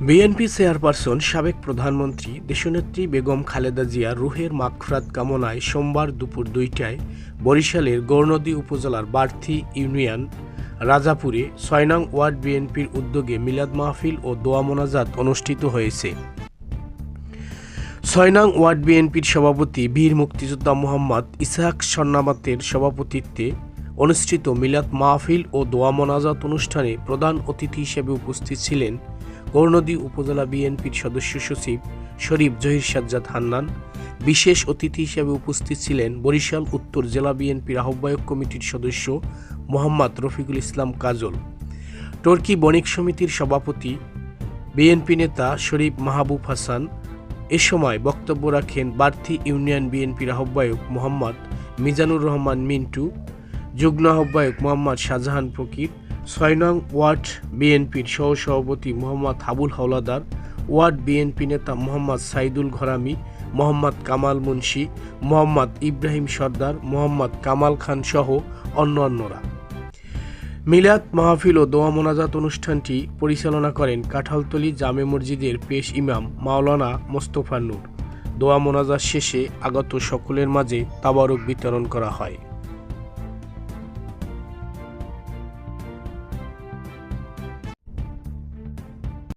BNP chairperson সাবেক প্রধানমন্ত্রী দেশনেত্রী বেগম খালেদা জিয়া রুহের মাগফরাত কামনায় সোমবার দুপুর দুইটায় বরিশালের গৌরনদী উপজেলার বার্থি ইউনিয়ন রাজাপুরে ছয় ওয়ার্ড বিএনপির উদ্যোগে মিলাদ মাহফিল ও দোয়া মোনাজাত অনুষ্ঠিত হয়েছে। ছয় নং ওয়ার্ড বিএনপির সভাপতি বীর মুক্তিযোদ্ধা মোহাম্মদ ইসহাক সন্নামাতের সভাপতিত্বে অনুষ্ঠিত মিলাদ মাহফিল ও দোয়া মোনাজাত অনুষ্ঠানে প্রধান অতিথি হিসেবে উপস্থিত ছিলেন গৌরনদী উপজেলা বিএনপির সদস্য সচিব শরীফ জহির সাজ্জাদ হান্নান, বিশেষ অতিথি হিসেবে উপস্থিত ছিলেন বরিশাল, উত্তর জেলা বিএনপির আহ্বায়ক কমিটির সদস্য মোহাম্মদ রফিকুল ইসলাম কাজল, টর্কি বণিক সমিতির সভাপতি বিএনপি নেতা শরীফ মাহবুব হাসান, এ সময় বক্তব্য রাখেন বার্থি ইউনিয়ন বিএনপির আহ্বায়ক মোহাম্মদ মিজানুর রহমান মিন্টু যুগ্ম আহ্বায়ক মোহাম্মদ শাহজাহান ফকির, ছয় নং ওয়ার্ড বিএনপির সহসভাপতি মোহাম্মদ হাবুল হাওলাদার, ওয়ার্ড বিএনপি নেতা মোহাম্মদ সাইদুল ঘরামি, মোহাম্মদ কামাল মুন্সি, মোহাম্মদ ইব্রাহিম সর্দার, মোহাম্মদ কামাল খান সহ অন্য অন্যরা মিলাদ মাহফিল ও দোয়া মোনাজাত অনুষ্ঠানটি পরিচালনা করেন কাঁঠালতলী জামে মসজিদের পেশ ইমাম মাওলানা মোস্তফা নূর। দোয়া মোনাজাত শেষে আগত সকলের মাঝে তাবারক বিতরণ করা হয়।